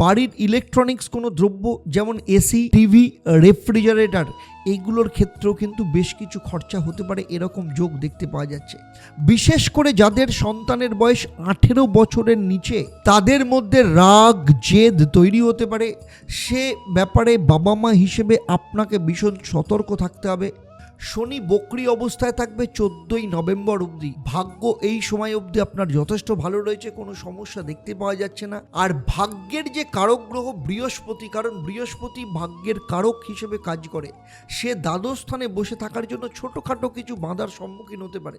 বাড়ির ইলেকট্রনিক্স কোনো দ্রব্য, যেমন এসি টিভি রেফ্রিজারেটর এইগুলোর ক্ষেত্রেও কিন্তু বেশ কিছু খরচা হতে পারে, এরকম যোগ দেখতে পাওয়া যাচ্ছে। বিশেষ করে যাদের সন্তানের বয়স আঠেরো বছরের নিচে, তাদের মধ্যে রাগ, জেদ তৈরি হতে পারে। সে ব্যাপারে বাবা মা হিসেবে আপনাকে ভীষণ সতর্ক থাকতে হবে। শনি বকরি অবস্থায় থাকবে চোদ্দই নভেম্বর অবধি। ভাগ্য এই সময় অবধি আপনার যথেষ্ট ভালো রয়েছে, কোনো সমস্যা দেখতে পাওয়া যাচ্ছে না। আর ভাগ্যের যে কারক গ্রহ, বৃহস্পতি, কারণ বৃহস্পতি ভাগ্যের কারক হিসেবে কাজ করে। সে দ্বাদশ স্থানে বসে থাকার জন্য ছোটোখাটো কিছু বাঁধার সম্মুখীন হতে পারে।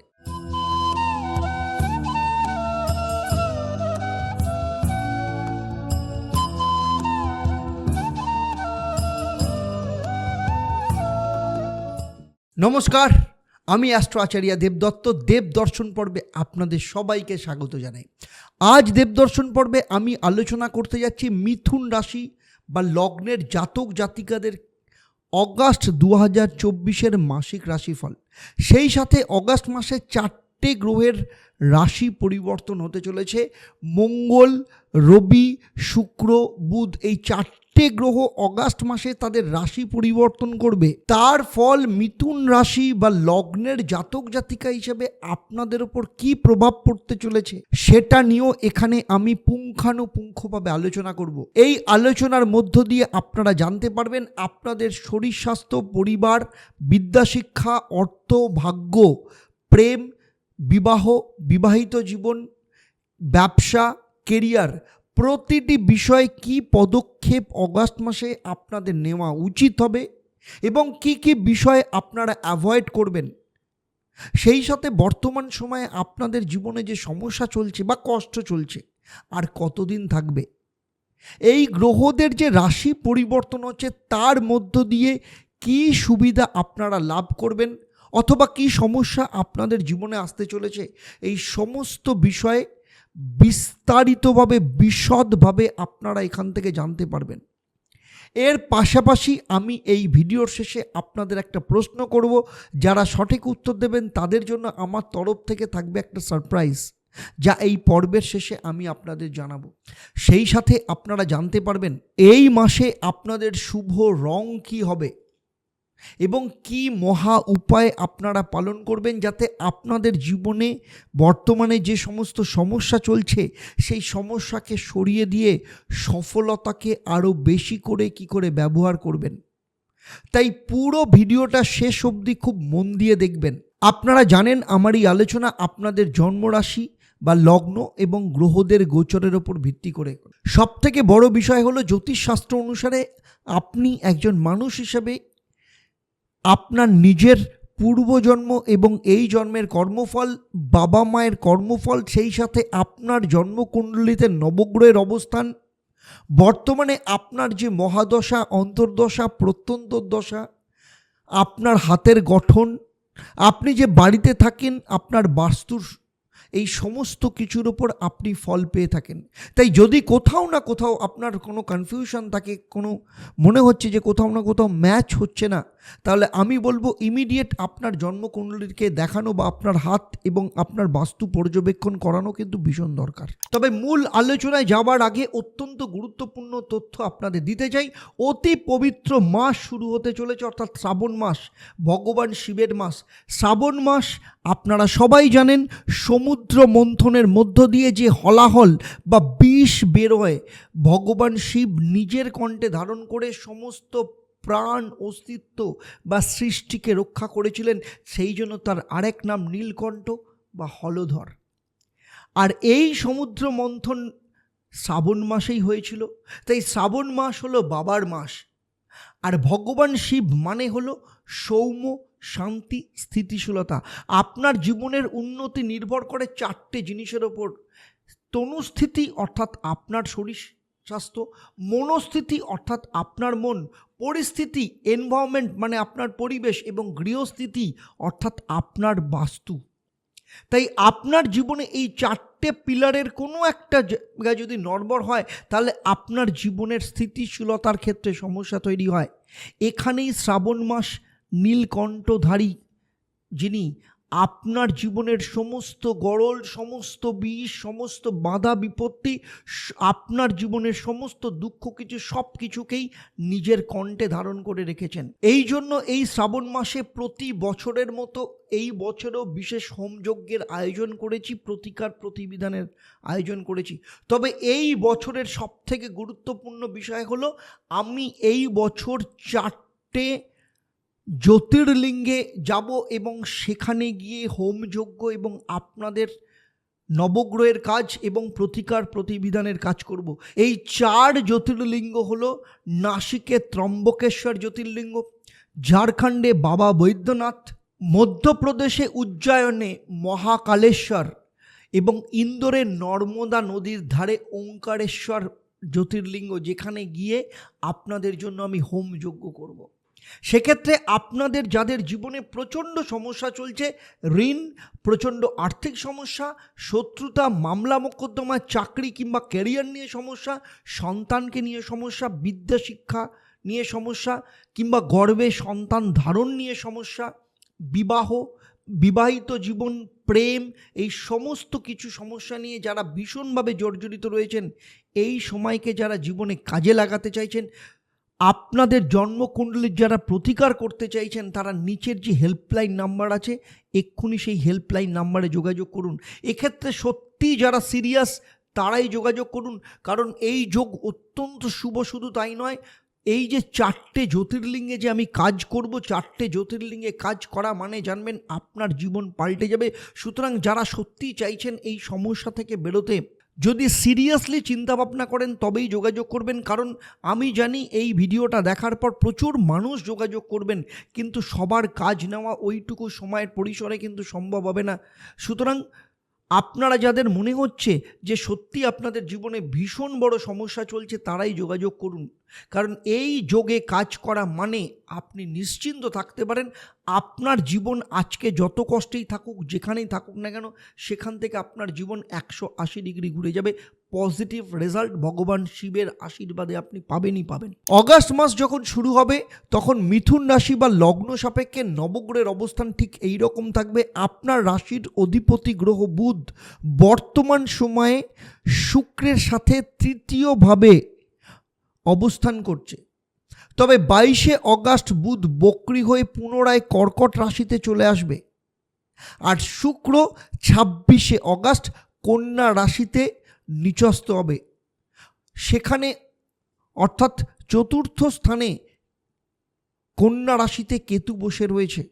নমস্কার, আমি অ্যাস্ট্রো আচার্য দেবদত্ত। দেব দর্শন পর্বে আপনাদের সবাইকে স্বাগত জানাই। আজ দেব দর্শন পর্বে আমি আলোচনা করতে যাচ্ছি মিথুন রাশি বা লগ্নের জাতক জাতিকাদের অগাস্ট দু হাজার চব্বিশের মাসিক রাশিফল। সেই সাথে অগাস্ট মাসে চারটে গ্রহের রাশি পরিবর্তন হতে চলেছে। মঙ্গল, রবি, শুক্র, বুধ এই চারটে গ্রহ অগাস্ট মাসে তাদের রাশি পরিবর্তন করবে। তার ফল মিথুন রাশি বা লগ্নের জাতক জাতিকা হিসেবে আপনাদের ওপর কি প্রভাব পড়তে চলেছে সেটা নিয়েও এখানে আমি পুঙ্খানুপুঙ্খভাবে আলোচনা করব। এই আলোচনার মধ্য দিয়ে আপনারা জানতে পারবেন আপনাদের শরীর স্বাস্থ্য, পরিবার, বিদ্যাশিক্ষা, অর্থ, ভাগ্য, প্রেম, বিবাহ, বিবাহিত জীবন, ব্যবসা, কেরিয়ার প্রতিটি বিষয়ে কি পদক্ষেপ অগাস্ট মাসে আপনাদের নেওয়া উচিত হবে এবং কি কি বিষয় আপনারা অ্যাভয়েড করবেন? সেই সাথে বর্তমান সময়ে আপনাদের জীবনে যে সমস্যা চলছে বা কষ্ট চলছে, আর কতদিন থাকবে? এই গ্রহদের যে রাশি পরিবর্তন হচ্ছে, তার মধ্য দিয়ে কি সুবিধা আপনারা লাভ করবেন অথবা কি সমস্যা আপনাদের জীবনে আসতে চলেছে, এই সমস্ত বিষয়ে বিস্তারিতভাবে, বিশদভাবে আপনারা এখান থেকে জানতে পারবেন। এর পাশাপাশি আমি এই ভিডিওর শেষে আপনাদের একটা প্রশ্ন করব। যারা সঠিক উত্তর দেবেন, তাদের জন্য আমার তরফ থেকে থাকবে একটা সারপ্রাইজ, যা এই পর্বের শেষে আমি আপনাদের জানাব। সেই সাথে আপনারা জানতে পারবেন, এই মাসে আপনাদের শুভ রং কি হবে? এবং কি মহা উপায় আপনারা পালন করবেন যাতে আপনাদের জীবনে বর্তমানে যে সমস্ত সমস্যা চলছে, সেই সমস্যাকে সরিয়ে দিয়ে সফলতাকে আরও বেশি করে কি করে ব্যবহার করবেন। তাই পুরো ভিডিওটা শেষ অবধি খুব মন দিয়ে দেখবেন। আপনারা জানেন আমার এই আলোচনা আপনাদের জন্মরাশি বা লগ্ন এবং গ্রহদের গোচরের ওপর ভিত্তি করে। সব থেকে বড় বিষয় হলো জ্যোতিষশাস্ত্র অনুসারে আপনি একজন মানুষ হিসেবে আপনার নিজের পূর্বজন্ম এবং এই জন্মের কর্মফল, বাবা মায়ের কর্মফল, সেই সাথে আপনার জন্মকুণ্ডলিতে নবগ্রহের অবস্থান, বর্তমানে আপনার যে মহাদশা, অন্তর্দশা প্রত্যন্ত দশা আপনার হাতের গঠন, আপনি যে বাড়িতে থাকেন, আপনার বাস্তুর এই সমস্ত কিছুর ওপর আপনি ফল পেয়ে থাকেন। তাই যদি কোথাও না কোথাও আপনার কোনো কনফিউশন থাকে, কোনো মনে হচ্ছে যে কোথাও না কোথাও ম্যাচ হচ্ছে না, তাহলে আমি বলব ইমিডিয়েট আপনার জন্মকুণ্ডলীকে দেখানো বা আপনার হাত এবং আপনার বাস্তু পর্যবেক্ষণ করানো কিন্তু ভীষণ দরকার। তবে মূল আলোচনায় যাওয়ার আগে অত্যন্ত গুরুত্বপূর্ণ তথ্য আপনাদের দিতে চাই। অতি পবিত্র মাস শুরু হতে চলেছে, অর্থাৎ শ্রাবণ মাস, ভগবান শিবের মাস। শ্রাবণ মাস আপনারা সবাই জানেন, সমুদ্র মন্থনের মধ্য দিয়ে যে হলাহল বা বিষ বেরোয়, ভগবান শিব নিজের কণ্ঠে ধারণ করে সমস্ত প্রাণ, অস্তিত্ব বা সৃষ্টিকে রক্ষা করেছিলেন, সেই জন্য তার আরেক নাম নীলকণ্ঠ বা হলধর। আর এই সমুদ্র মন্থন শ্রাবণ মাসেই হয়েছিল, তাই শ্রাবণ মাস হলো বাবার মাস। আর ভগবান শিব মানে হলো সৌম্য শান্তি, স্থিতিশীলতা। আপনার জীবনের উন্নতি নির্ভর করে চারটে জিনিসের ওপর। তনুস্থিতি অর্থাৎ আপনার শরীর স্বাস্থ্য, মনস্থিতি অর্থাৎ আপনার মন, পরিস্থিতি এনভায়রনমেন্ট মানে আপনার পরিবেশ এবং গৃহস্থিতি অর্থাৎ আপনার বাস্তু। তাই আপনার জীবনে এই চারটে পিলারের কোনো একটা জায়গা যদি নড়বড় হয়, তাহলে আপনার জীবনের স্থিতিশীলতার ক্ষেত্রে সমস্যা তৈরি হয়। এখানেই শ্রাবণ মাস নীলকণ্ঠধারী, যিনি আপনার জীবনের সমস্ত গরল সমস্ত বিষ, সমস্ত বাধা বিপত্তি আপনার জীবনের সমস্ত দুঃখ, কিছু, সব কিছুকেই নিজের কণ্ঠে ধারণ করে রেখেছেন। এই জন্য এই শ্রাবণ মাসে প্রতি বছরের মতো এই বছরও বিশেষ হোমযজ্ঞের আয়োজন করেছি, প্রতিকার প্রতিবিধানের আয়োজন করেছি। তবে এই বছরের সবথেকে গুরুত্বপূর্ণ বিষয় হলো, আমি এই বছর চারটে জ্যোতির্লিঙ্গে যাব এবং সেখানে গিয়ে হোমযজ্ঞ এবং আপনাদের নবগ্রহের কাজ এবং প্রতিকার প্রতিবিধানের কাজ করব এই চার জ্যোতির্লিঙ্গ হলো নাসিকে ত্রম্বকেশ্বর জ্যোতির্লিঙ্গ, ঝাড়খণ্ডে বাবা বৈদ্যনাথ, মধ্যপ্রদেশে উজ্জয়নে মহাকালেশ্বর এবং ইন্দোরে নর্মদা নদীর ধারে ওঙ্কারেশ্বর জ্যোতির্লিঙ্গ যেখানে গিয়ে আপনাদের জন্য আমি হোম যজ্ঞ করব। সেক্ষেত্রে আপনাদের, যাদের জীবনে প্রচণ্ড সমস্যা চলছে, ঋণ, প্রচণ্ড আর্থিক সমস্যা, শত্রুতা, মামলা মোকদ্দমা, চাকরি কিংবা ক্যারিয়ার নিয়ে সমস্যা, সন্তানকে নিয়ে সমস্যা, বিদ্যা শিক্ষা নিয়ে সমস্যা কিংবা গর্বে সন্তান ধারণ নিয়ে সমস্যা, বিবাহ, বিবাহিত জীবন, প্রেম, এই সমস্ত কিছু সমস্যা নিয়ে যারা ভীষণভাবে জর্জরিত রয়েছেন, এই সময়কে যারা জীবনে কাজে লাগাতে চাইছেন আপনাদের জন্মকুণ্ডলীর যারা প্রতিকার করতে চাইছেন, তারা নিচের যে হেল্পলাইন নাম্বার আছে, এক্ষুনি সেই হেল্পলাইন নাম্বারে যোগাযোগ করুন। এক্ষেত্রে সত্যি যারা সিরিয়াস তারাই যোগাযোগ করুন। কারণ এই যোগ অত্যন্ত শুভ, শুধু তাই নয়, এই যে চারটে জ্যোতির্লিঙ্গে যে আমি কাজ করব, চারটে জ্যোতির্লিঙ্গে কাজ করা মানে জানবেন আপনার জীবন পাল্টে যাবে। সুতরাং যারা সত্যিই চাইছেন এই সমস্যা থেকে বেরোতে যদি সিরিয়াসলি চিন্তা ভাবনা করেন, তবেই যোগাযোগ করবেন। কারণ আমি জানি এই ভিডিওটা দেখার পর প্রচুর মানুষ যোগাযোগ করবেন, কিন্তু সবার কাজ নেওয়া ওইটুকু সময়ের পরিসরে কিন্তু সম্ভব হবে না। সুতরাং আপনারা যাদের মনে হচ্ছে যে সত্যি আপনাদের জীবনে ভীষণ বড় সমস্যা চলছে, তারাই যোগাযোগ করুন। কারণ এই যোগে কাজ করা মানে আপনি নিশ্চিন্ত থাকতে পারেন, আপনার জীবন আজকে যত কষ্টেই থাকুক, যেখানেই থাকুক না কেন, সেখান থেকে আপনার জীবন একশো আশি ডিগ্রি ঘুরে যাবে। পজিটিভ রেজাল্ট ভগবান শিবের আশীর্বাদে আপনি পাবেনই পাবেন। অগাস্ট মাস যখন শুরু হবে, তখন মিথুন রাশি বা লগ্ন সাপেক্ষে নবগ্রহের অবস্থান ঠিক এই রকম থাকবে। আপনার রাশির অধিপতি গ্রহ বুধ বর্তমান সময়ে শুক্রের সাথে তৃতীয়ভাবে অবস্থান করছে। তবে বাইশে অগাস্ট বুধ বক্রি হয়ে পুনরায় কর্কট রাশিতে চলে আসবে। আর শুক্র ছাব্বিশে অগাস্ট কন্যা রাশিতে নিচস্ত হবে। সেখানে অর্থাৎ চতুর্থ স্থানে কন্যা রাশিতে কেতু বসে রয়েছে।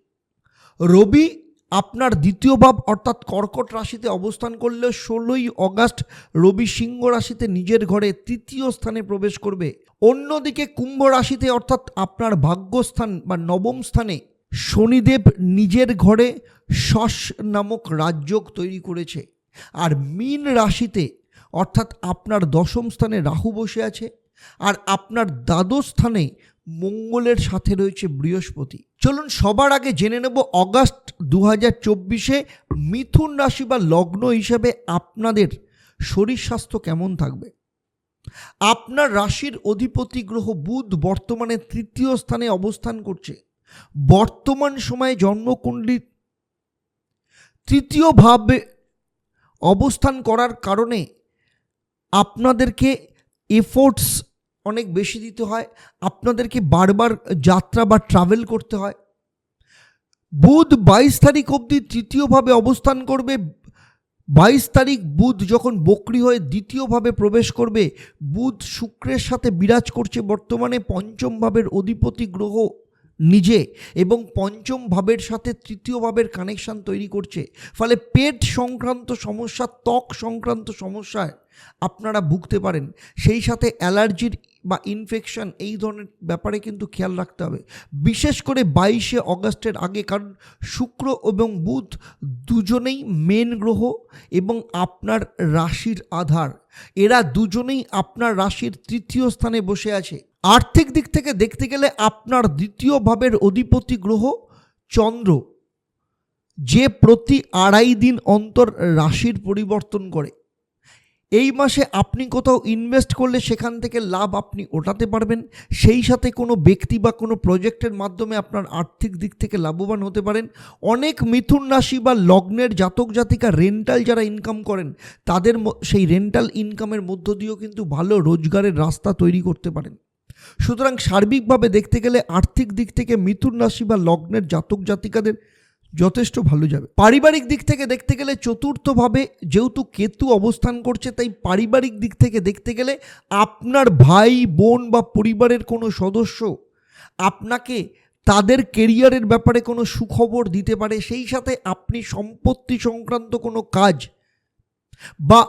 রবি আপনার দ্বিতীয় ভাব অর্থাৎ কর্কট রাশিতে অবস্থান করলে ষোলোই অগাস্ট রবি সিংহ রাশিতে নিজের ঘরে তৃতীয় স্থানে প্রবেশ করবে। অন্যদিকে কুম্ভ রাশিতে অর্থাৎ আপনার ভাগ্যস্থান বা নবম স্থানে শনিদেব নিজের ঘরে শস নামক রাজযোগ তৈরি করেছে। আর মীন রাশিতে অর্থাৎ আপনার দশম স্থানে রাহু বসে আছে। আর আপনার দ্বাদশ স্থানে মঙ্গলের সাথে রয়েছে বৃহস্পতি। চলুন সবার আগে জেনে নেব অগাস্ট দু হাজার চব্বিশে মিথুন রাশি বা লগ্ন হিসাবে আপনাদের শরীর স্বাস্থ্য কেমন থাকবে? আপনার রাশির অধিপতি গ্রহ বুধ বর্তমানে তৃতীয় স্থানে অবস্থান করছে। বর্তমান সময়ে জন্মকুণ্ডলী তৃতীয় ভাবে অবস্থান করার কারণে আপনাদেরকে এফোর্টস অনেক বেশি দিতে হয়। আপনাদেরকে বারবার যাত্রা বা ট্রাভেল করতে হয়। বুধ বাইশ তারিখ অবধি তৃতীয়ভাবে অবস্থান করবে। বাইশ তারিখ বুধ যখন বকরি হয়ে দ্বিতীয়ভাবে প্রবেশ করবে, বুধ শুক্রের সাথে বিরাজ করছে বর্তমানে পঞ্চম ভাবের অধিপতি গ্রহ। নিজে এবং পঞ্চম ভাবের সাথে তৃতীয় ভাবের কানেকশন তৈরি করছে। ফলে পেট সংক্রান্ত সমস্যা, ত্বক সংক্রান্ত সমস্যায় আপনারা ভুগতে পারেন। সেই সাথে অ্যালার্জির বা ইনফেকশন এই ধরনের ব্যাপারে কিন্তু খেয়াল রাখতে হবে। বিশেষ করে বাইশে অগস্টের আগে, কারণ শুক্র এবং বুধ দুজনেই মেন গ্রহ এবং আপনার রাশির আধার। এরা দুজনেই আপনার রাশির তৃতীয় স্থানে বসে আছে। আর্থিক দিক থেকে দেখতে গেলে আপনার দ্বিতীয় ভাবের অধিপতি গ্রহ চন্দ্র, যে প্রতি আড়াই দিন অন্তর রাশির পরিবর্তন করে। এই মাসে আপনি কোথাও ইনভেস্ট করলে সেখান থেকে লাভ আপনি ওঠাতে পারবেন। সেই সাথে কোনো ব্যক্তি বা কোনো প্রজেক্টের মাধ্যমে আপনার আর্থিক দিক থেকে লাভবান হতে পারেন। অনেক মিথুন রাশি বা লগ্নের জাতক জাতিকা রেন্টাল যারা ইনকাম করেন, তাদের সেই রেন্টাল ইনকামের মধ্য দিয়েও কিন্তু ভালো রোজগারের রাস্তা তৈরি করতে পারেন। সুতরাং সার্বিকভাবে দেখতে গেলে আর্থিক দিক থেকে মিথুন রাশি বা লগ্নের জাতক জাতিকাদের যথেষ্ট ভালো যাবে। পারিবারিক দিক থেকে দেখতে গেলে চতুর্থভাবে যেহেতু কেতু অবস্থান করছে, তাই পারিবারিক দিক থেকে দেখতে গেলে আপনার ভাই, বোন বা পরিবারের কোনো সদস্য আপনাকে তাদের কেরিয়ারের ব্যাপারে কোনো সুখবর দিতে পারে, সেই সাথে আপনি সম্পত্তি সংক্রান্ত কোনো কাজ বা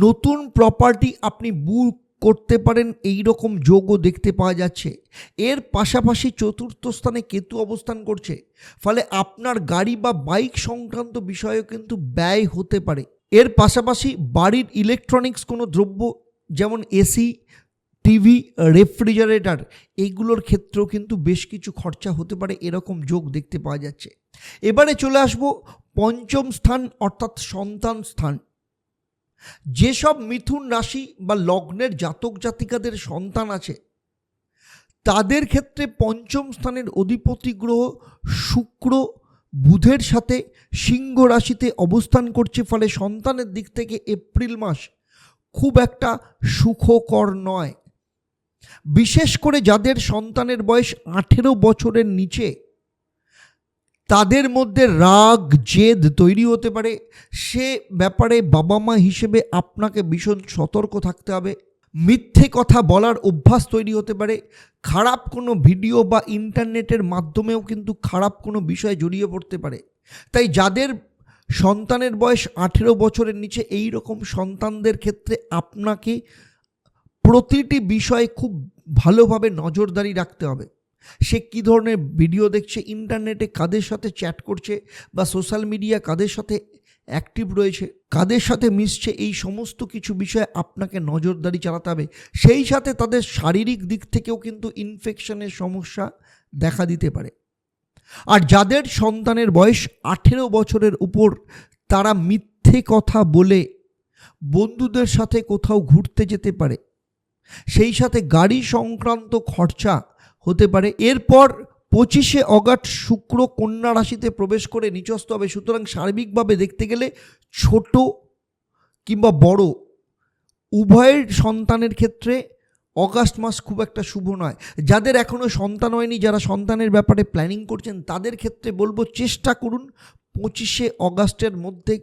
নতুন প্রপার্টি আপনি বুক করতে পারেন এই রকম যোগও দেখতে পাওয়া যাচ্ছে। এর পাশাপাশি চতুর্থ স্থানে কেতু অবস্থান করছে। ফলে আপনার গাড়ি বা বাইক সংক্রান্ত বিষয়েও কিন্তু ব্যয় হতে পারে। এর পাশাপাশি বাড়ির ইলেকট্রনিক্স কোনো দ্রব্য, যেমন এসি টিভি রেফ্রিজারেটর এইগুলোর ক্ষেত্রেও কিন্তু বেশ কিছু খরচা হতে পারে, এরকম যোগ দেখতে পাওয়া যাচ্ছে। এবারে চলে আসব পঞ্চম স্থান, অর্থাৎ সন্তান স্থান। যেসব মিথুন রাশি বা লগ্নের জাতক জাতিকাদের সন্তান আছে, তাদের ক্ষেত্রে পঞ্চম স্থানের অধিপতি গ্রহ শুক্র বুধের সাথে সিংহ রাশিতে অবস্থান করছে, ফলে সন্তানের দিক থেকে এপ্রিল মাস খুব একটা সুখকর নয়। বিশেষ করে যাদের সন্তানের বয়স আঠেরো বছরের নিচে তাদের মধ্যে রাগ, জেদ তৈরি হতে পারে। সে ব্যাপারে বাবা মা হিসেবে আপনাকে ভীষণ সতর্ক থাকতে হবে। মিথ্যে কথা বলার অভ্যাস তৈরি হতে পারে। খারাপ কোনো ভিডিও বা ইন্টারনেটের মাধ্যমেও কিন্তু খারাপ কোনো বিষয় জড়িয়ে পড়তে পারে। তাই যাদের সন্তানের বয়স আঠেরো বছরের নিচে, এই রকম সন্তানদের ক্ষেত্রে আপনাকে প্রতিটি বিষয়ে খুব ভালোভাবে নজরদারি রাখতে হবে। সে কী ধরনের ভিডিও দেখছে, ইন্টারনেটে কাদের সাথে চ্যাট করছে বা সোশ্যাল মিডিয়া কাদের সাথে অ্যাক্টিভ রয়েছে, কাদের সাথে মিশছে, এই সমস্ত কিছু বিষয়ে আপনাকে নজরদারি চালাতে হবে। সেই সাথে তাদের শারীরিক দিক থেকেও কিন্তু ইনফেকশনের সমস্যা দেখা দিতে পারে। আর যাদের সন্তানের বয়স আঠেরো বছরের উপর, তারা মিথ্যে কথা বলে বন্ধুদের সাথে কোথাও ঘুরতে যেতে পারে। সেই সাথে গাড়ি সংক্রান্ত খরচা হতে পারে। এরপর পঁচিশে অগাস্ট শুক্র কন্যা রাশিতে প্রবেশ করে নিচস্ত হবে। সুতরাং সার্বিকভাবে দেখতে গেলে ছোট কিংবা বড় উভয়ের সন্তানের ক্ষেত্রে অগাস্ট মাস খুব একটা শুভ নয়। যাদের এখনও সন্তান হয়নি, যারা সন্তানের ব্যাপারে প্ল্যানিং করছেন, তাদের ক্ষেত্রে বলব চেষ্টা করুন পঁচিশে অগাস্টের মধ্যে,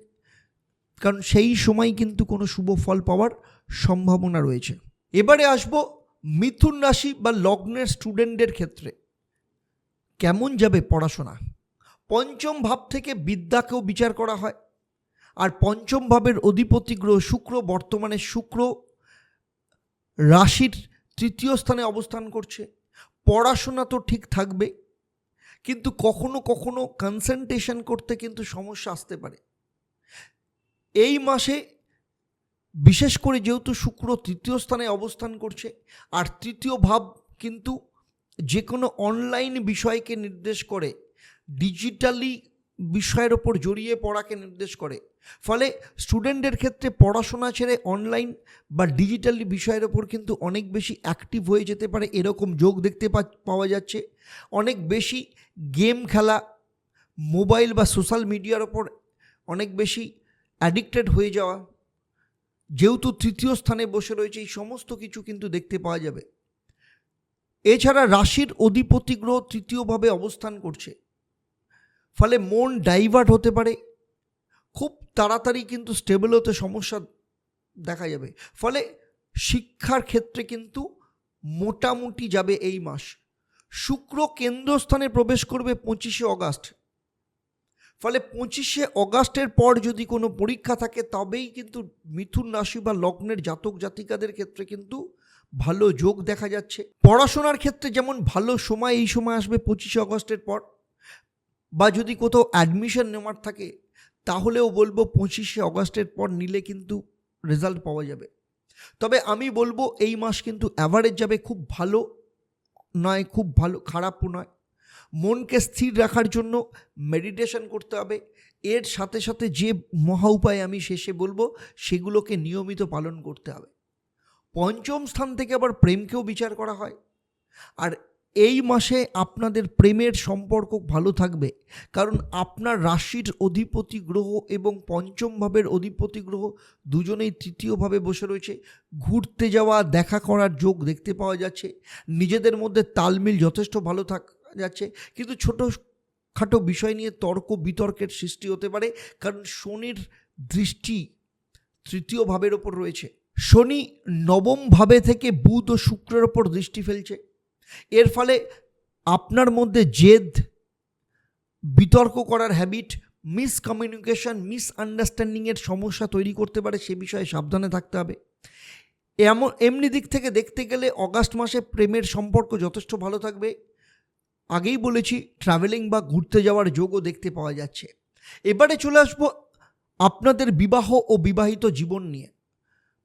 কারণ সেই সময় কিন্তু কোনো শুভ ফল পাওয়ার সম্ভাবনা রয়েছে। এবারে আসব মিথুন রাশি বা লগ্নের স্টুডেন্টদের ক্ষেত্রে কেমন যাবে পড়াশোনা? পঞ্চম ভাব থেকে বিদ্যাকেও বিচার করা হয়। আর পঞ্চম ভাবের অধিপতি গ্রহ শুক্র বর্তমানে শুক্র রাশির তৃতীয় স্থানে অবস্থান করছে। পড়াশোনা তো ঠিক থাকবে, কিন্তু কখনো কখনো কনসেন্ট্রেশন করতে কিন্তু সমস্যা আসতে পারে। এই মাসে বিশেষ করে যেহেতু শুক্র তৃতীয় স্থানে অবস্থান করছে, আর তৃতীয় ভাব কিন্তু যে কোনো অনলাইন বিষয়কে নির্দেশ করে ডিজিটালি বিষয়ের ওপর জড়িয়ে পড়াকে নির্দেশ করে। ফলে স্টুডেন্টদের ক্ষেত্রে পড়াশোনা ছেড়ে অনলাইন বা ডিজিটালি বিষয়ের ওপর কিন্তু অনেক বেশি অ্যাক্টিভ হয়ে যেতে পারে, এরকম যোগ দেখতে পাওয়া যাচ্ছে। অনেক বেশি গেম খেলা মোবাইল বা সোশ্যাল মিডিয়ার ওপর অনেক বেশি অ্যাডিক্টেড হয়ে যাওয়া যেহেতু তৃতীয় স্থানে বসে রয়েছে, এই সমস্ত কিছু কিন্তু দেখতে পাওয়া যাবে। এছাড়া রাশির অধিপতি গ্রহ তৃতীয়ভাবে অবস্থান করছে। ফলে মন ডাইভার্ট হতে পারে। খুব তাড়াতাড়ি কিন্তু স্টেবল হতে সমস্যা দেখা যাবে। ফলে শিক্ষার ক্ষেত্রে কিন্তু মোটামুটি যাবে এই মাস। শুক্র কেন্দ্রস্থানে প্রবেশ করবে পঁচিশে অগাস্ট। ফলে পঁচিশে অগাস্টের পর যদি কোনো পরীক্ষা থাকে, তবেই কিন্তু মিথুন রাশি বা লগ্নের জাতক জাতিকাদের ক্ষেত্রে কিন্তু ভালো যোগ দেখা যাচ্ছে। পড়াশোনার ক্ষেত্রে যেমন ভালো সময় এই সময় আসবে পঁচিশে অগস্টের পর, বা যদি কোথাও অ্যাডমিশন নেওয়ার থাকে, তাহলেও বলব পঁচিশে অগস্টের পর নিলে কিন্তু রেজাল্ট পাওয়া যাবে। তবে আমি বলব এই মাস কিন্তু অ্যাভারেজ যাবে, খুব ভালো নয়, খুব ভালো, খারাপও নয়। মনকে স্থির রাখার জন্য মেডিটেশন করতে হবে। এর সাথে সাথে যে মহা উপায় আমি শেষে বলব, সেগুলোকে নিয়মিত পালন করতে হবে। পঞ্চম স্থান থেকে আবার প্রেমকেও বিচার করা হয়। আর এই মাসে আপনাদের প্রেমের সম্পর্ক ভালো থাকবে। কারণ আপনার রাশির অধিপতি গ্রহ এবং পঞ্চম ভাবের অধিপতি গ্রহ দুজনেই তৃতীয়ভাবে বসে রয়েছে। ঘুরতে যাওয়া, দেখা করার যোগ দেখতে পাওয়া যাচ্ছে। নিজেদের মধ্যে তালমিল যথেষ্ট ভালো থাকা। যাচ্ছে। কিন্তু ছোট খাটো বিষয় নিয়ে তর্ক, বিতর্কের সৃষ্টি হতে পারে, কারণ শনির দৃষ্টি তৃতীয় ভাবের ওপর রয়েছে। শনি নবম ভাবে থেকে বুধ ও শুক্রের ওপর দৃষ্টি ফেলছে। এর ফলে আপনার মধ্যে জেদ, বিতর্ক করার হ্যাবিট মিসকমিউনিকেশন মিসআন্ডারস্ট্যান্ডিংয়ের সমস্যা তৈরি করতে পারে, সে বিষয়ে সাবধানে থাকতে হবে। এমন, এমনি দিক থেকে দেখতে গেলে অগাস্ট মাসে প্রেমের সম্পর্ক যথেষ্ট ভালো থাকবে। আগেই বলেছি ট্রাভেলিং বা ঘুরতে যাওয়ার যোগও দেখতে পাওয়া যাচ্ছে। এবারে চলে আসব আপনাদের বিবাহ ও বিবাহিত জীবন নিয়ে।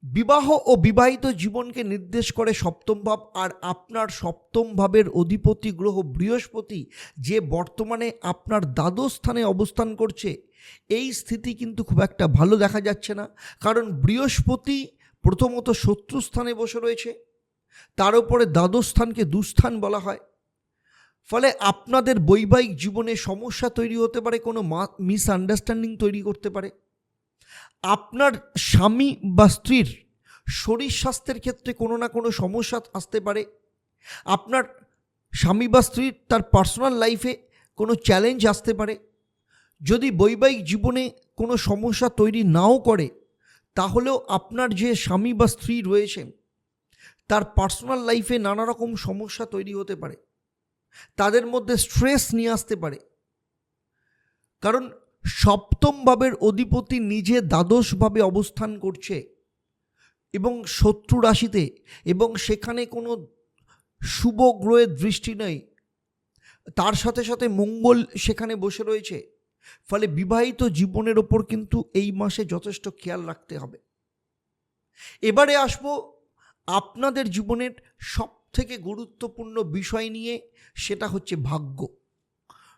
বিবাহ ও বিবাহিত জীবনকে নির্দেশ করে সপ্তম ভাব আর আপনার সপ্তম ভাবের অধিপতি গ্রহ বৃহস্পতি যে বর্তমানে আপনার দ্বাদশ স্থানে অবস্থান করছে, এই স্থিতি কিন্তু খুব একটা ভালো দেখা যাচ্ছে না। কারণ বৃহস্পতি প্রথমত শত্রু স্থানে বসে রয়েছে, তার উপরে দ্বাদশ স্থানকে দুস্থান বলা হয়। ফলে আপনাদের বৈবাহিক জীবনে সমস্যা তৈরি হতে পারে, কোনো মিসআন্ডারস্ট্যান্ডিং তৈরি করতে পারে। আপনার স্বামী বা স্ত্রীর শরীর স্বাস্থ্যের ক্ষেত্রে কোনো না কোনো সমস্যা আসতে পারে। আপনার স্বামী বা স্ত্রীর তার পার্সোনাল লাইফে কোনো চ্যালেঞ্জ আসতে পারে। যদি বৈবাহিক জীবনে কোনো সমস্যা তৈরি নাও করে, তাহলেও আপনার যে স্বামী বা স্ত্রী রয়েছেন তার পার্সোনাল লাইফে নানা রকম সমস্যা তৈরি হতে পারে। তাদের মধ্যে স্ট্রেস নিয়ে আসতে পারে। কারণ সপ্তম ভাবের অধিপতি নিজে দ্বাদশভাবে অবস্থান করছে এবং শত্রু রাশিতে এবং সেখানে কোনো শুভ গ্রহের দৃষ্টি নেই। তার সাথে সাথে মঙ্গল সেখানে বসে রয়েছে। ফলে বিবাহিত জীবনের ওপর কিন্তু এই মাসে যথেষ্ট খেয়াল রাখতে হবে। এবারে আসব আপনাদের জীবনের সব থেকে গুরুত্বপূর্ণ বিষয় নিয়ে সেটা হচ্ছে ভাগ্য।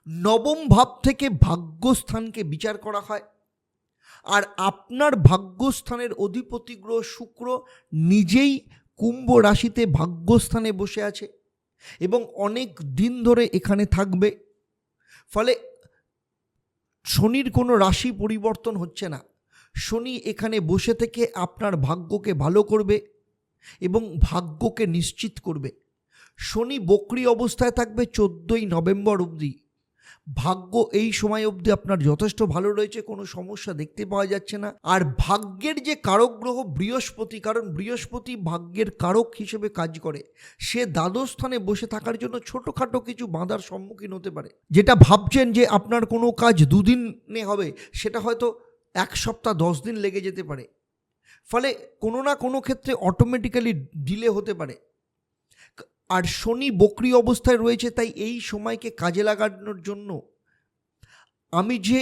নবম ভাব থেকে ভাগ্যস্থানকে বিচার করা হয়। আর আপনার ভাগ্যস্থানের অধিপতি গ্রহ শুক্র নিজেই কুম্ভ রাশিতে ভাগ্যস্থানে বসে আছে এবং অনেক দিন ধরে এখানে থাকবে। ফলে শনির কোনো রাশি পরিবর্তন হচ্ছে না। শনি এখানে বসে থেকে আপনার ভাগ্যকে ভালো করবে। এবং ভাগ্যকে নিশ্চিত করবে। শনি বকরি অবস্থায় থাকবে চোদ্দোই নভেম্বর অবধি। ভাগ্য এই সময় অবধি আপনার যথেষ্ট ভালো রয়েছে, কোনো সমস্যা দেখতে পাওয়া যাচ্ছে না। আর ভাগ্যের যে কারক গ্রহ বৃহস্পতি, কারণ বৃহস্পতি ভাগ্যের কারক হিসেবে কাজ করে। সে দ্বাদশ স্থানে বসে থাকার জন্য ছোটোখাটো কিছু বাঁধার সম্মুখীন হতে পারে। যেটা ভাবছেন যে আপনার কোনো কাজ দুদিনে হবে, সেটা হয়তো এক সপ্তাহ, দশ দিন লেগে যেতে পারে। ফলে কোনো না কোনো ক্ষেত্রে অটোমেটিক্যালি ডিলে হতে পারে। আর শনি বকরি অবস্থায় রয়েছে, তাই এই সময়কে কাজে লাগানোর জন্য আমি যে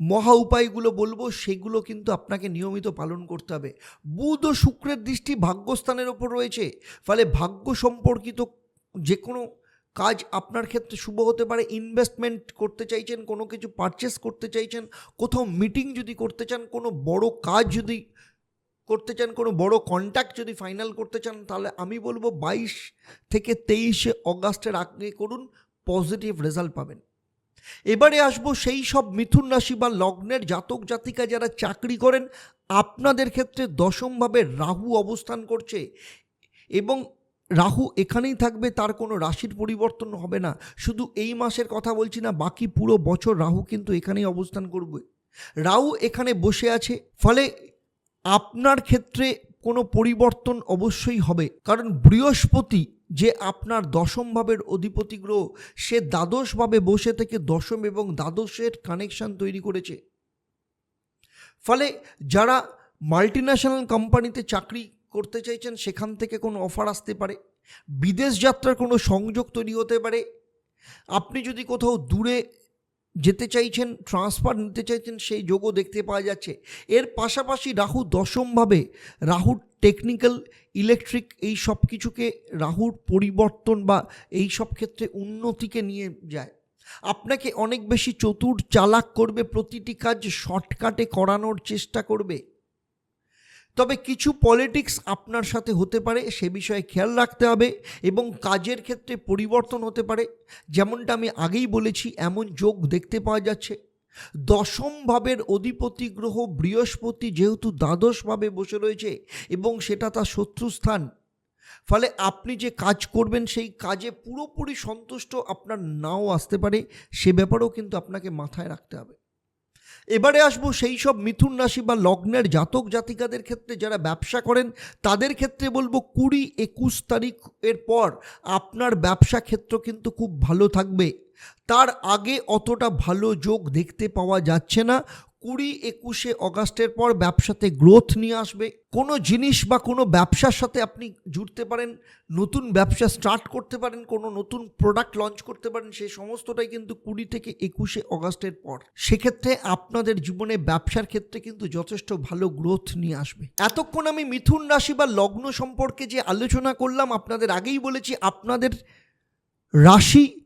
মহা উপায়গুলো বলব, সেগুলো কিন্তু আপনাকে নিয়মিত পালন করতে হবে। বুধ ও শুক্রের দৃষ্টি ভাগ্যস্থানের ওপর রয়েছে, ফলে ভাগ্য সম্পর্কিত যে কোনো কাজ আপনার ক্ষেত্রে শুভ হতে পারে। ইনভেস্টমেন্ট করতে চাইছেন, কোনো কিছু পারচেস করতে চাইছেন, কোথাও মিটিং যদি করতে চান, কোনো বড় কাজ যদি করতে চান, কোনো বড় কন্ট্যাক্ট যদি ফাইনাল করতে চান, তাহলে আমি বলব বাইশ থেকে তেইশে অগাস্টের আগে করুন পজিটিভ রেজাল্ট পাবেন। এবারে আসব সেই সব মিথুন রাশি বা লগ্নের জাতক জাতিকা যারা চাকরি করেন, আপনাদের ক্ষেত্রে দশমভাবে রাহু অবস্থান করছে এবং রাহু এখানেই থাকবে, তার কোনো রাশির পরিবর্তন হবে না। শুধু এই মাসের কথা বলছি না, বাকি পুরো বছর রাহু কিন্তু এখানেই অবস্থান করবে। রাহু এখানে বসে আছে, ফলে আপনার ক্ষেত্রে কোনো পরিবর্তন অবশ্যই হবে। কারণ বৃহস্পতি যে আপনার দশম ভাবের অধিপতি গ্রহ, সে দ্বাদশভাবে বসে থেকে দশম এবং দ্বাদশের কানেকশন তৈরি করেছে। ফলে যারা মাল্টিন্যাশনাল কোম্পানিতে চাকরি করতে চাইছেন, সেখান থেকে কোনো অফার আসতে পারে। বিদেশ যাত্রার কোনো সংযোগ তৈরি হতে পারে। আপনি যদি কোথাও দূরে যেতে চাইছেন ট্রান্সফার নিতে চাইছেন, সেই যোগও দেখতে পাওয়া যাচ্ছে। এর পাশাপাশি রাহু দশমভাবে, রাহুর টেকনিক্যাল ইলেকট্রিক এই সব কিছুকে রাহুর পরিবর্তন বা এই সব ক্ষেত্রে উন্নতিকে নিয়ে যায়। আপনাকে অনেক বেশি চতুর চালাক করবে, প্রতিটি কাজ শর্টকাটে করানোর চেষ্টা করবে। তবে কিছু পলিটিক্স আপনার সাথে হতে পারে, সে বিষয়ে খেয়াল রাখতে হবে এবং কাজের ক্ষেত্রে পরিবর্তন হতে পারে। যেমনটা আমি আগেই বলেছি, এমন যোগ দেখতে পাওয়া যাচ্ছে। দশম ভাবের অধিপতি গ্রহ বৃহস্পতি যেহেতু দ্বাদশভাবে বসে রয়েছে এবং সেটা তার শত্রুস্থান। ফলে আপনি যে কাজ করবেন, সেই কাজে পুরোপুরি সন্তুষ্ট আপনার নাও আসতে পারে, সে ব্যাপারেও কিন্তু আপনাকে মাথায় রাখতে হবে। এবারে আসব সেই সব মিথুন রাশি বা লগ্নের জাতক জাতিকাদের ক্ষেত্রে যারা ব্যবসা করেন, তাদের ক্ষেত্রে বলব কুড়ি একুশ তারিখ এর পর আপনার ব্যবসা ক্ষেত্র কিন্তু খুব ভালো থাকবে। তার আগে অতটা ভালো যোগ দেখতে পাওয়া যাচ্ছে না। কুড়ি একুশে অগাস্টের পর ব্যবসাতে গ্রোথ নিয়ে আসবে। কোনো জিনিস বা কোনো ব্যবসার সাথে আপনি জুড়তে পারেন, নতুন ব্যবসা স্টার্ট করতে পারেন, কোনো নতুন প্রোডাক্ট লঞ্চ করতে পারেন, সেই সমস্তটাই কিন্তু কুড়ি থেকে একুশে অগাস্টের পর। সেক্ষেত্রে আপনাদের জীবনে ব্যবসার ক্ষেত্রে কিন্তু যথেষ্ট ভালো গ্রোথ নিয়ে আসবে। এতক্ষণ আমি মিথুন রাশি বা লগ্ন সম্পর্কে যে আলোচনা করলাম, আপনাদের আগেই বলেছি, আপনাদের রাশি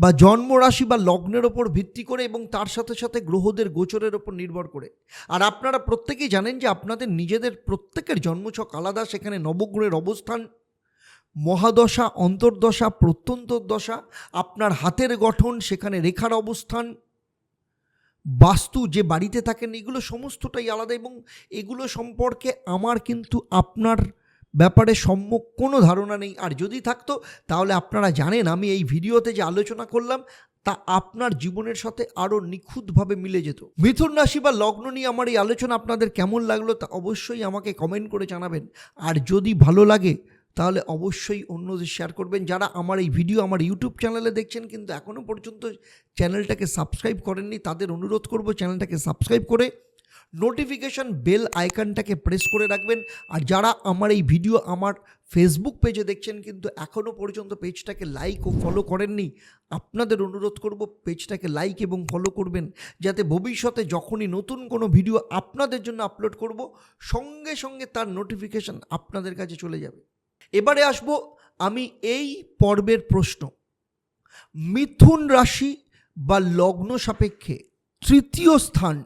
বা জন্মরাশি বা লগ্নের ওপর ভিত্তি করে এবং তার সাথে সাথে গ্রহদের গোচরের ওপর নির্ভর করে। আর আপনারা প্রত্যেকেই জানেন যে আপনাদের নিজেদের প্রত্যেকের জন্মছক আলাদা, সেখানে নবগ্রহের অবস্থান, মহাদশা, অন্তর্দশা প্রত্যন্তর দশা আপনার হাতের গঠন, সেখানে রেখার অবস্থান, বাস্তু যে বাড়িতে থাকেন, এগুলো সমস্তটাই আলাদা এবং এগুলো সম্পর্কে আমার কিন্তু আপনার ব্যাপারে সম্যক কোনো ধারণা নেই। আর যদি থাকতো, তাহলে আপনারা জানেন, আমি এই ভিডিওতে যে আলোচনা করলাম, তা আপনার জীবনের সাথে আরও নিখুঁতভাবে মিলে যেত। মিথুন রাশি বা লগ্ন নিয়ে আমার এই আলোচনা আপনাদের কেমন লাগল, তা অবশ্যই আমাকে কমেন্ট করে জানাবেন। আর যদি ভালো লাগে, তাহলে অবশ্যই অন্যদের শেয়ার করবেন। যারা আমার এই ভিডিও আমার ইউটিউব চ্যানেলে দেখছেন, কিন্তু এখনও পর্যন্ত চ্যানেলটাকে সাবস্ক্রাইব করেননি, তাদের অনুরোধ করব চ্যানেলটাকে সাবস্ক্রাইব করে নোটিফিকেশন বেল আইকনটাকে প্রেস করে রাখবেন। আর যারা আমার এই ভিডিও আমার ফেসবুক পেজে দেখছেন কিন্তু এখনও পর্যন্ত পেজটাকে লাইক ও ফলো করেননি, আপনাদের অনুরোধ করব পেজটাকে লাইক এবং ফলো করবেন। যাতে ভবিষ্যতে যখনই নতুন কোনো ভিডিও আপনাদের জন্য আপলোড করব, সঙ্গে সঙ্গে তার নোটিফিকেশন আপনাদের কাছে চলে যাবে। এবারে আসব আমি এই পর্বের প্রশ্ন। মিথুন রাশি বা লগ্ন সাপেক্ষে তৃতীয় স্থান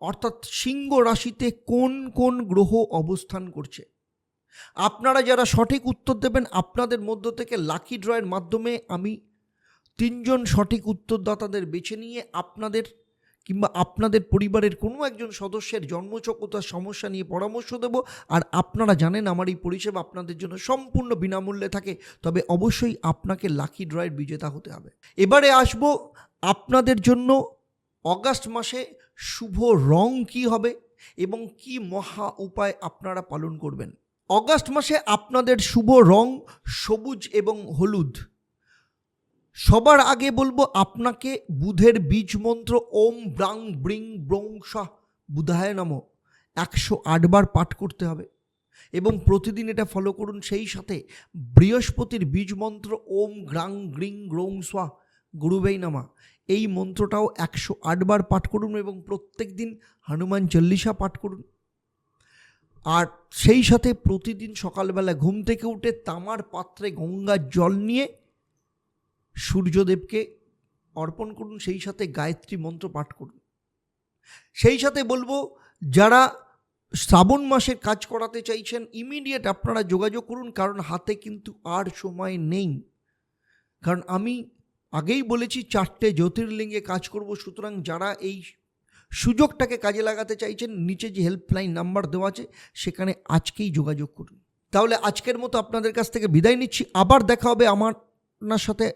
অর্থাৎ সিংহ রাশিতে কোন কোন গ্রহ অবস্থান করছে? আপনারা যারা সঠিক উত্তর দেবেন, আপনাদের মধ্য থেকে লাকি ড্রয়ের মাধ্যমে আমি তিনজন সঠিক উত্তরদাতাদের বেছে নিয়ে আপনাদের কিংবা আপনাদের পরিবারের কোনো একজন সদস্যের জন্মচক ও তার সমস্যা নিয়ে পরামর্শ দেব। আর আপনারা জানেন আমার এই পরিষেবা আপনাদের জন্য সম্পূর্ণ বিনামূল্যে থাকে, তবে অবশ্যই আপনাকে লাকি ড্রয়ের বিজেতা হতে হবে। এবারে আসব আপনাদের জন্য অগাস্ট মাসে শুভ রং কি হবে এবং কি মহা উপায় আপনারা পালন করবেন? অগাস্ট মাসে আপনাদের শুভ রং সবুজ এবং হলুদ। সবার আগে বলব আপনাকে বুধের বীজ মন্ত্র ওম ব্রাং ব্রিং ব্রং শাহ বুধায় নম একশো আটবার পাঠ করতে হবে এবং প্রতিদিন এটা ফলো করুন। সেই সাথে বৃহস্পতির বীজ মন্ত্র ওম গ্রাং গ্রিং গ্রৌং স্বা গুরুবেই নামা এই মন্ত্রটাও একশো আটবার পাঠ করুন এবং প্রত্যেক দিন হনুমান চল্লিশা পাঠ করুন। আর সেই সাথে প্রতিদিন সকালবেলা ঘুম থেকে উঠে তামার পাত্রে গঙ্গার জল নিয়ে সূর্যদেবকে অর্পণ করুন, সেই সাথে গায়ত্রী মন্ত্র পাঠ করুন। সেই সাথে বলব, যারা শ্রাবণ মাসের কাজ করাতে চাইছেন ইমিডিয়েট আপনারা যোগাযোগ করুন, কারণ হাতে কিন্তু আর সময় নেই। কারণ আমি আগেই বলেছি চারটে জ্যোতির্লিঙ্গে কাজ করব, সুতরাং যারা এই সুযোগটাকে কাজে লাগাতে চাইছেন, নিচে যে হেল্পলাইন নাম্বার দেওয়া আছে, সেখানে আজকেই যোগাযোগ করুন। তাহলে আজকের মতো আপনাদের কাছ থেকে বিদায় নিচ্ছি। আবার দেখা হবে আমার, আপনার সাথে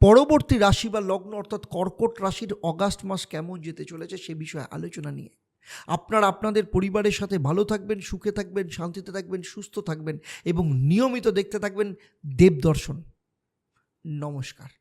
পরবর্তী রাশি বা লগ্ন, অর্থাৎ কর্কট রাশির অগাস্ট মাস কেমন যেতে চলেছে সে বিষয়ে আলোচনা নিয়ে। আপনারা আপনাদের পরিবারের সাথে ভালো থাকবেন, সুখে থাকবেন, শান্তিতে থাকবেন, সুস্থ থাকবেন এবং নিয়মিত দেখতে থাকবেন দেবদর্শন। নমস্কার।